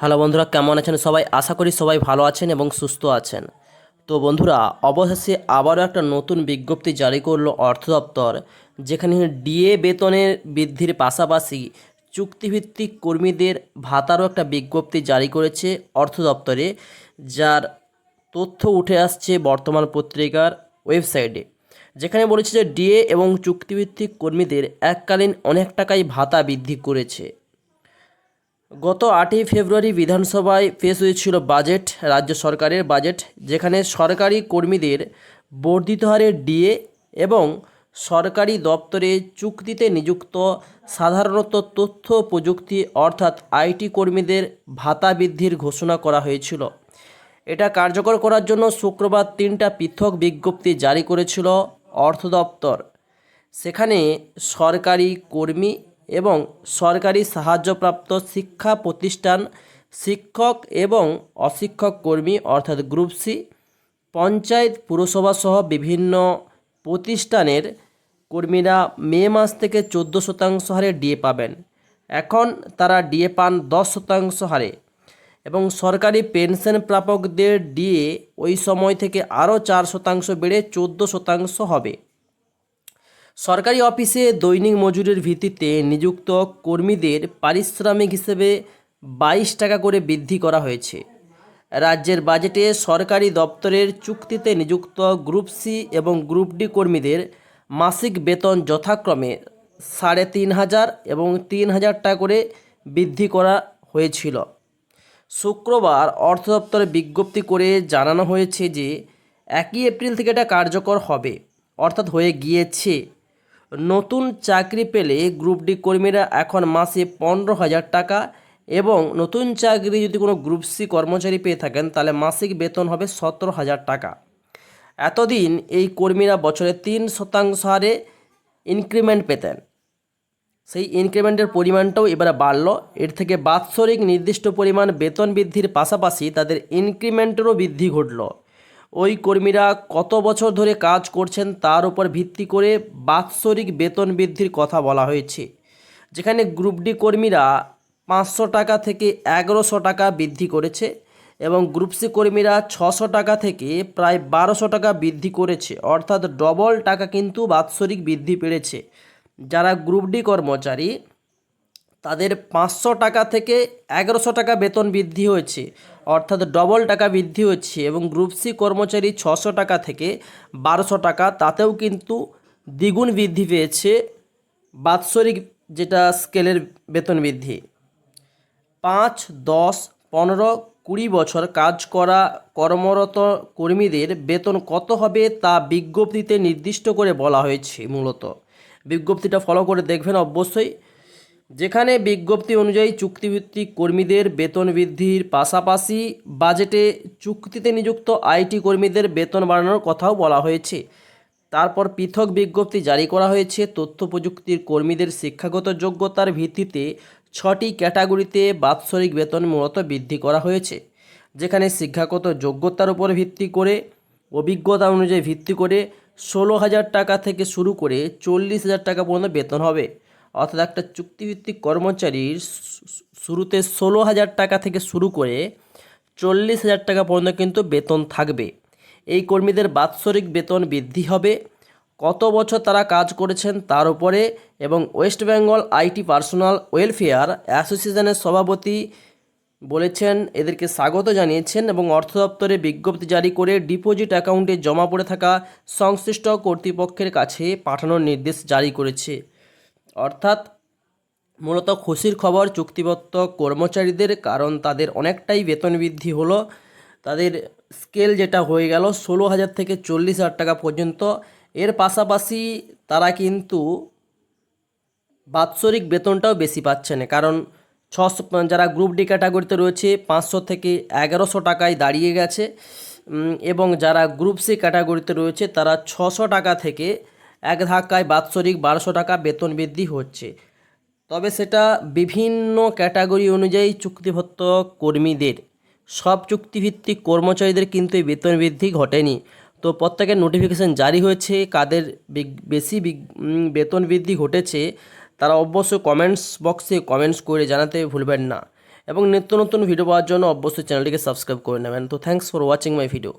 Hello বন্ধুরা, কেমন আছেন সবাই? আশা করি সবাই ভালো আছেন এবং সুস্থ আছেন। তো বন্ধুরা, অবশেষে আবারও একটা নতুন বিজ্ঞপ্তি জারি করল অর্থ দপ্তর, যেখানে ডিএ বেতনের বৃদ্ধির পাশাপাশি চুক্তিভিত্তিক কর্মীদের ভাতারও একটা বিজ্ঞপ্তি জারি করেছে অর্থ দপ্তরে, যার তথ্য উঠে আসছে বর্তমান পত্রিকার ওয়েবসাইটে। যেখানে বলেছে যে ডিএ এবং চুক্তিভিত্তিক কর্মীদের এককালীন অনেক টাকাই ভাতা বৃদ্ধি করেছে। গত আটই ফেব্রুয়ারি বিধানসভায় পেশ হয়েছিল বাজেট, রাজ্য সরকারের বাজেট, যেখানে সরকারি কর্মীদের বর্ধিত হারে ডিএ এবং সরকারি দপ্তরে চুক্তিতে নিযুক্ত সাধারণত তথ্য প্রযুক্তি অর্থাৎ আইটি কর্মীদের ভাতা বৃদ্ধির ঘোষণা করা হয়েছিল। এটা কার্যকর করার জন্য শুক্রবার তিনটা পৃথক বিজ্ঞপ্তি জারি করেছিল অর্থ দপ্তর সেখানে সরকারি কর্মী এবং সরকারি সাহায্যপ্রাপ্ত শিক্ষা প্রতিষ্ঠান শিক্ষক এবং অশিক্ষক কর্মী অর্থাৎ গ্রুপ সি, পঞ্চায়েত পুরসভা সহ বিভিন্ন প্রতিষ্ঠানের কর্মীরা মে মাস থেকে চোদ্দ শতাংশ হারে ডিএ পাবেন। এখন তারা ডিএ পান দশ শতাংশ হারে এবং সরকারি পেনশন প্রাপকদের ডিএ ওই সময় থেকে আরও চার শতাংশ বেড়ে চোদ্দ শতাংশ হবে। সরকারি অফিসে দৈনিক মজুরির ভিত্তিতে নিযুক্ত কর্মীদের পারিশ্রমিক হিসেবে বাইশ টাকা করে বৃদ্ধি করা হয়েছে। রাজ্যের বাজেটে সরকারি দপ্তরের চুক্তিতে নিযুক্ত গ্রুপ সি এবং গ্রুপ ডি কর্মীদের মাসিক বেতন যথাক্রমে সাড়ে তিন হাজার এবং তিন হাজার টাকা করে বৃদ্ধি করা হয়েছিল। শুক্রবার অর্থ দপ্তরে বিজ্ঞপ্তি করে জানানো হয়েছে যে, একই এপ্রিল থেকে এটা কার্যকর হবে, অর্থাৎ হয়ে গিয়েছে। নতুন চাকরি পেলে গ্রুপ ডি কর্মীরা এখন মাসে পনেরো হাজার টাকা এবং নতুন চাকরি যদি কোনো গ্রুপ সি কর্মচারী পেয়ে থাকেন, তাহলে মাসিক বেতন হবে সতেরো হাজার টাকা। এতদিন এই কর্মীরা বছরে তিন শতাংশ হারে ইনক্রিমেন্ট পেতেন। সেই ইনক্রিমেন্টের পরিমাণটাও এবারে বাড়ল। এর থেকে বাৎসরিক নির্দিষ্ট পরিমাণ বেতন বৃদ্ধির পাশাপাশি তাদের ইনক্রিমেন্টেরও বৃদ্ধি ঘটলো। ওই কর্মীরা কত বছর ধরে কাজ করছেন তার উপর ভিত্তি করে বাৎসরিক বেতন বৃদ্ধির কথা বলা হয়েছে। যেখানে গ্রুপ ডি কর্মীরা পাঁচশো টাকা থেকে এগারোশো টাকা বৃদ্ধি করেছে এবং গ্রুপ সি কর্মীরা ছশো টাকা থেকে প্রায় বারোশো টাকা বৃদ্ধি করেছে। অর্থাৎ ডবল টাকা কিন্তু বাৎসরিক বৃদ্ধি পেয়েছে। যারা গ্রুপ ডি কর্মচারী, তাদের পাঁচশো টাকা থেকে এগারোশো টাকা বেতন বৃদ্ধি হয়েছে। অর্থাৎ ডবল টাকা বৃদ্ধি হচ্ছে এবং গ্রুপ সি কর্মচারী ছশো টাকা থেকে বারোশো টাকা, তাতেও কিন্তু দ্বিগুণ বৃদ্ধি পেয়েছে বাৎসরিক যেটা স্কেলের বেতন বৃদ্ধি। পাঁচ, দশ, পনেরো, কুড়ি বছর কাজ করা কর্মরত কর্মীদের বেতন কত হবে তা বিজ্ঞপ্তিতে নির্দিষ্ট করে বলা হয়েছে মূলত। বিজ্ঞপ্তিটা ফলো করে দেখবেন অবশ্যই। যেখানে বিজ্ঞপ্তি অনুযায়ী চুক্তিভিত্তিক কর্মীদের বেতন বৃদ্ধির পাশাপাশি বাজেটে চুক্তিতে নিযুক্ত আইটি কর্মীদের বেতন বাড়ানোর কথাও বলা হয়েছে। তারপর পৃথক বিজ্ঞপ্তি জারি করা হয়েছে। তথ্য প্রযুক্তির কর্মীদের শিক্ষাগত যোগ্যতার ভিত্তিতে ছটি ক্যাটাগরিতে বাৎসরিক বেতন মূলত বৃদ্ধি করা হয়েছে, যেখানে শিক্ষাগত যোগ্যতার উপর ভিত্তি করে, অভিজ্ঞতা অনুযায়ী ভিত্তি করে ষোলো হাজার টাকা থেকে শুরু করে চল্লিশ হাজার টাকা পর্যন্ত বেতন হবে। অর্থাৎ একটা চুক্তিভিত্তিক কর্মচারীর শুরুতে ষোলো হাজার টাকা থেকে শুরু করে চল্লিশ হাজার টাকা পর্যন্ত কিন্তু বেতন থাকবে। এই কর্মীদের বাৎসরিক বেতন বৃদ্ধি হবে। কত বছর তারা কাজ করেছেন তার উপরে এবং West Bengal IT personal welfare অ্যাসোসিয়েশনের সভাপতি বলেছেন, এদেরকে স্বাগত জানিয়েছেন এবং অর্থ দপ্তরে বিজ্ঞপ্তি জারি করে ডিপোজিট অ্যাকাউন্টে জমা পড়ে থাকা সংশ্লিষ্ট কর্তৃপক্ষের কাছে পাঠানোর নির্দেশ জারি করেছে। অর্থাৎ মূলত খুশির খবর, চুক্তিবদ্ধ কর্মচারীদের, কারণ তাদের অনেকটাই বেতন বৃদ্ধি হলো। তাদের স্কেল যেটা হয়ে গেল ষোলো হাজার থেকে চল্লিশ হাজার টাকা পর্যন্ত। এর পাশাপাশি তারা কিন্তু বাৎসরিক বেতনটাও বেশি পাচ্ছে না। কারণ ছশো, যারা গ্রুপ ডি ক্যাটাগরিতে রয়েছে, পাঁচশো থেকে এগারোশো টাকায় দাঁড়িয়ে গেছে। এবং যারা গ্রুপ সি ক্যাটাগরিতে রয়েছে, তারা ছশো টাকা থেকে এক ধাক্কায় বাৎসরিক বারোশো টাকা বেতন বৃদ্ধি হচ্ছে। তবে সেটা বিভিন্ন ক্যাটাগরি অনুযায়ী চুক্তিভুক্ত কর্মীদের। সব চুক্তিভিত্তিক কর্মচারীদের কিন্তু এই বেতন বৃদ্ধি ঘটেনি। তো প্রত্যেকের নোটিফিকেশান জারি হয়েছে, কাদের বেশি বেতন বৃদ্ধি ঘটেছে, তারা অবশ্যই কমেন্টস বক্সে কমেন্টস করে জানাতে ভুলবেন না। এবং নিত্য নতুন ভিডিও পাওয়ার জন্য অবশ্যই চ্যানেলটিকে সাবস্ক্রাইব করে নেবেন। তো thanks for watching my video.